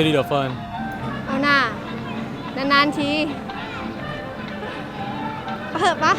จะดีเดอเฟิร์นเอาหน้านานๆทีเปิดปะ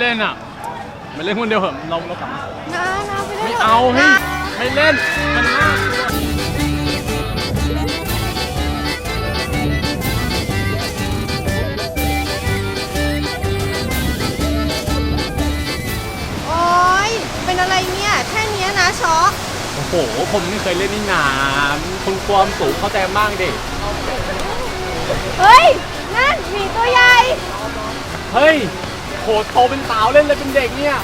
เล่นอะไม่เล่นคนเดียวเหอะเราเรากลับมานะนะไปเล่นไม่ถะเอาเฮ้ยนะไม่เล่นมันน่ากลัวโอ๊ย เป็นอะไรเนี่ย แค่เนี้ยนะช็อกโอ้โหผมไม่เคยเล่นนี่นาคุณความสูงเข้าใจมากดิเฮ้ย นั่นหมีตัวใหญ่ เฮ้ย โหโตเป็นสาวเล่นเลยเป็นเด็กเนี่ย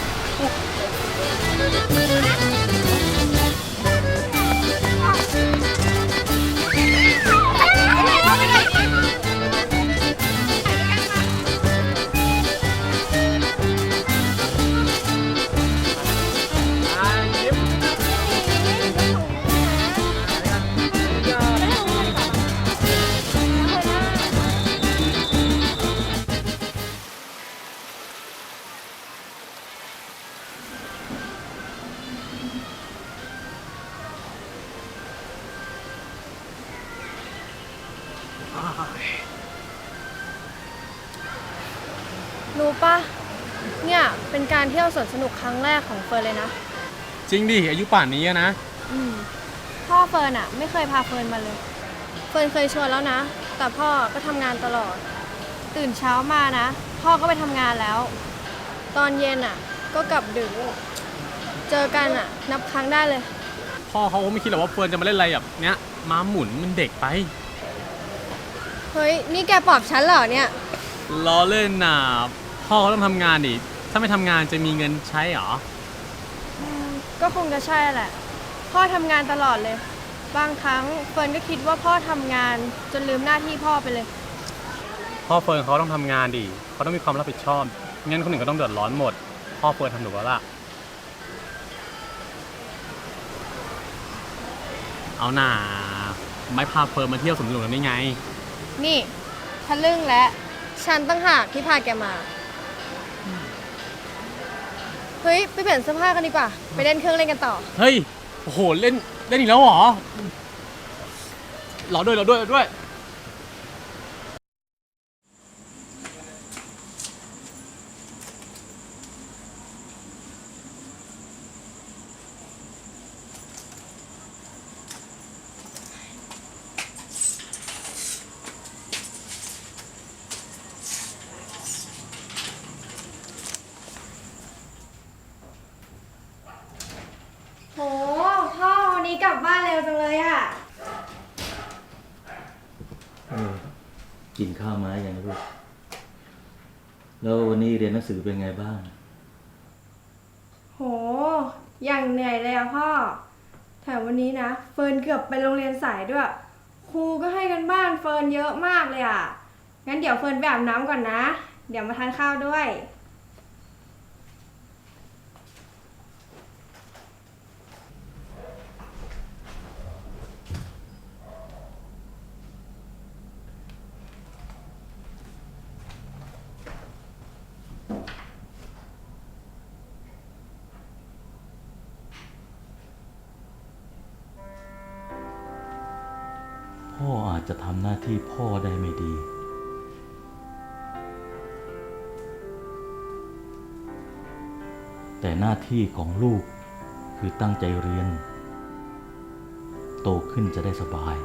รู้ปะเนี่ยเป็นการเที่ยวสวนสนุกครั้งแรกของเฟิร์นเลยนะ จริงดิอายุป่านนี้อะนะ อืมพ่อเฟิร์นอะไม่เคยพาเฟิร์นมาเลย เฟิร์นเคยชวนแล้วนะ แต่พ่อก็ทำงานตลอด ตื่นเช้ามานะ พ่อก็ไปทำงานแล้ว ตอนเย็นอะก็กลับดึก เจอกันอะนับครั้งได้เลย พ่อเขาก็ไม่คิดหรอกว่าเฟิร์นจะมาเล่นอะไรแบบเนี้ยม้าหมุนมันเด็กไป เฮ้ย นี่แกปลอบฉันเหรอเนี่ย ล้อเล่นน่ะพ่อเขาต้องทำงานดิถ้าไม่ทำงานจะมีเงินใช้เหรอ ก็คงจะใช่แหละ พ่อทำงานตลอดเลย บางครั้งเฟิร์นก็คิดว่าพ่อทำงานจนลืมหน้าที่พ่อไปเลย พ่อเฟิร์นเขาต้องทำงานดิเขาต้องมีความรับผิดชอบงั้นคนอื่นก็ต้องเดือดร้อนหมด พ่อเฟิร์นทำถูกแล้วล่ะ เอาหน่าไม่พาเฟิร์นมาเที่ยวสวนสนุกแล้วนี่ไง นี่ทะลึ่งและ ฉันตั้งหากที่พาแกมา เฮ้ย ไปเปลี่ยนเสื้อผ้ากันดีกว่า ไปเล่นเครื่องเล่นกันต่อ เฮ้ย โอ้โห เล่น เล่นอีกแล้วเหรอ เราด้วยเราด้วยเราด้วย โห พ่อวันนี้กลับบ้านเร็วจังเลยอะ เออ กินข้าวมาอย่างลูก แล้ววันนี้เรียนหนังสือเป็นไงบ้าง โห อย่างเหนื่อยเลยอะพ่อ แถมวันนี้นะ เฟิร์นเกือบไปโรงเรียนสายด้วย ครูก็ให้กันบ้านเฟิร์นเยอะมากเลยอะงั้นเดี๋ยวเฟิร์นไปอาบน้ำก่อนนะ เดี๋ยวมาทานข้าวด้วย ออาจจะทำหน้าที่พ่อได้ไม่ดี แต่หน้าที่ของลูกคือตั้งใจเรียน โตขึ้นจะได้สบาย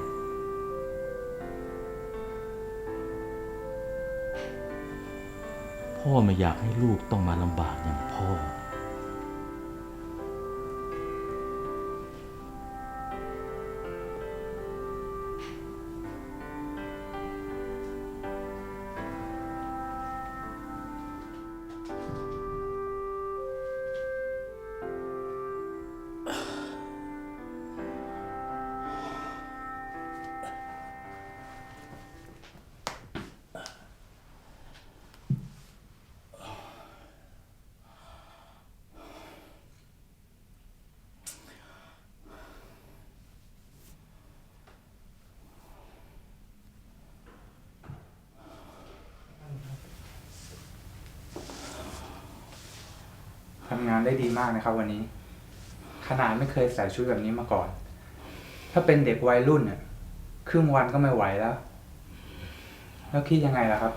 พ่อไม่อยากให้ลูกต้องมาลำบากอย่างพ่อำงานได้ดีมากนะครับ วันนี้ ขนาดไม่เคยใส่ชุดแบบนี้มาก่อน ถ้าเป็นเด็กวัยรุ่นเนี่ยครึ่งวันก็ไม่ไหวแล้ว แล้วคิดยังไงล่ะครับ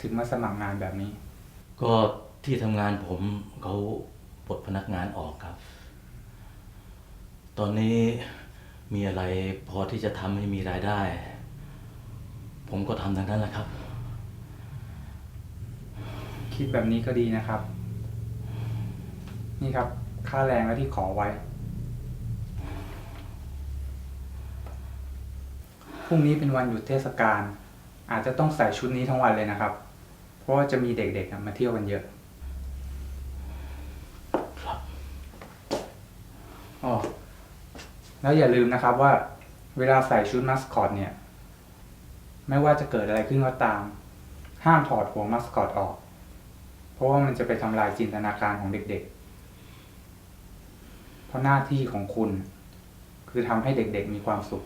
ถึงมาสมัครงานแบบนี้ ก็ที่ทำงานผมเขาปลดพนักงานออกครับ ตอนนี้มีอะไรพอที่จะทำให้มีรายได้ ผมก็ทำดังนั้นแหละครับ คิดแบบนี้ก็ดีนะครับ นี่ครับ ค่าแรงแล้วที่ขอไว้ พรุ่งนี้เป็นวันหยุดเทศกาล อาจจะต้องใส่ชุดนี้ทั้งวันเลยนะครับ เพราะว่าจะมีเด็กๆมาเที่ยวกันเยอะครับอ๋อ แล้วอย่าลืมนะครับว่า เวลาใส่ชุดมัสคอตเนี่ย ไม่ว่าจะเกิดอะไรขึ้นก็ตาม ห้ามถอดหัวมัสคอตออก เพราะว่ามันจะไปทำลายจินตนาการของเด็กๆ เพราะหน้าที่ของคุณ คือทำให้เด็กๆมีความสุข